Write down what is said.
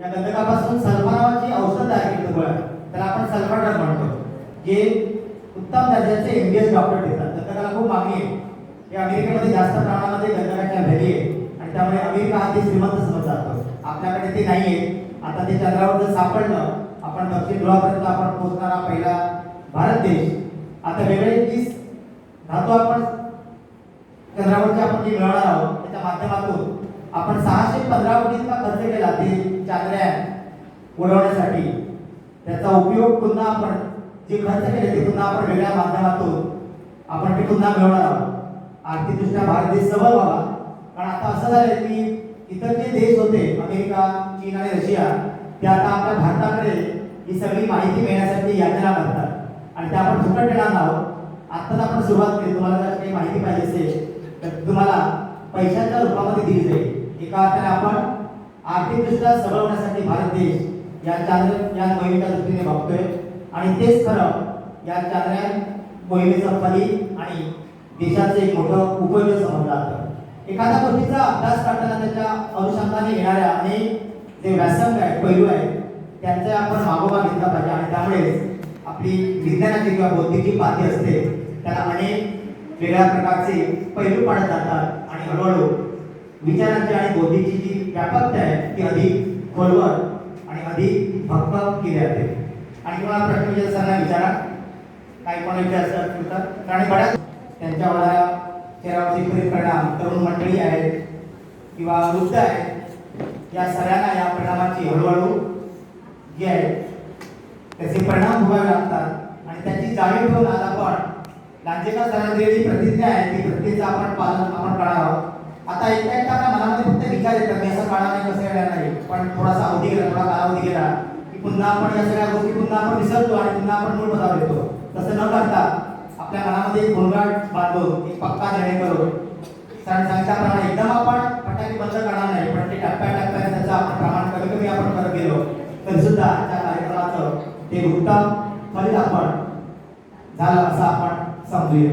या गंधकापासून सल्फा औषध तयार केली गोळ्या त्याला आपण सल्फाटर म्हणतो. जे उत्तम दर्जाचे एमबीएस डॉक्टर देतात. गंधकाला खूप मागणी आहे. हे अमेरिकेमध्ये जास्त प्रमाणामध्ये गंधकाच्या व्हॅली आहे. आणि त्यामुळे अमेरिका हा ते श्रीमंत समजला जातो. आपल्याकडे ते नाही आहे आता ते चंद्रावर जर सापडलं आपण दक्षिण ध्रुवापर्यंत आपण पोहोचणारा पहिला भारत देश. आता वेगळे तीस धातू आपण चंद्रावरची आपण जे मिळणार आहोत त्याच्या माध्यमातून आपण सहाशे पंधरा कोटींचा खर्च केला ते चांद्रयान उडवण्यासाठी त्याचा उपयोग पुन्हा आपण जे खर्च केले ते पुन्हा आपण वेगळ्या माध्यमातून आपण ते पुन्हा मिळवणार आहोत. आर्थिकदृष्ट्या भारत देश सबळ व्हावा. कारण आता असं झालंय की इतर जे देश होते अमेरिका चीन आणि रशिया ते आता आपल्या भारताकडे ही सगळी माहिती मिळण्यासाठी याचना करतात. आणि ते आपण फुकट देणार आहोत. आत्ताच आपण सुरुवात केली. तुम्हाला जर काही माहिती पाहिजे असेल तर तुम्हाला पैशाच्या रूपामध्ये दिली जाईल. एका अर्थाने आपण आर्थिकदृष्ट्या सबल होण्यासाठी भारत देश या चांद्र या मोहिमेच्या दृष्टीने बघतोय. आणि तेच खरं या चांद्रयान मोहिमेचं फलित आणि देशाचं एक मोठं उपयोग समजलं जातं. एखाद्या गोष्टीचा अभ्यास करताना त्याच्या अनुषंगाने येणाऱ्या अनेक जे व्यासंग आहेत पैलू आहेत त्यांचा आपण मागोवा घेतला पाहिजे. आणि त्यामुळेच आपली विज्ञानाची किंवा बौद्धिक पाती असते त्याला अनेक वेगळ्या प्रकारचे पैलू पाडत जातात. आणि हळूहळू विचारांची आणि बोधीची जी व्यापकता आहे ती अधिक खोलवर आणि अधिक भक्कम केली जाते. आणि तुम्हाला प्रश्न म्हणजे सरांना विचारा. काही कोणी विचार असतात कारण बऱ्याच त्यांच्या चेहरावरचे परिणाम तरुण मंडळी आहेत किंवा वृद्ध आहेत या सगळ्यांना या परिणामाची हळूहळू जी आहे त्याचे परिणाम भोगावे लागतात. आणि त्याची जाणीव ठेवून आज आपण लांजेकर सरांनी दिलेली प्रतिज्ञा आहे ती प्रतिज्ञेचं आपण पालन आपण करणार आहोत. आता एकटा एकटा मनामध्ये फक्त विचार येतात मी असं काळा नाही कसं येणार नाही. पण थोडासा अवधी गेला थोडा कालावधी गेला की पुन्हा आपण या सगळ्या गोष्टी पुन्हा आपण विसरतो आणि पुन्हा आपण मूळ पदावर येतो. तसं न करता आपल्या मनामध्ये एक गोंगाट बांधतो एक पक्का निर्णय करून कारण सांगितल्याप्रमाणे एकदम आपण फटाके बंद करणार नाही पण ते टप्प्या टप्प्याने त्याचं आपण प्रमाण कमी कमी आपण करत गेलो तरी सुद्धा त्या कार्यक्रमाचं ते उत्तम फलित आपण झालं असं आपण समजूया.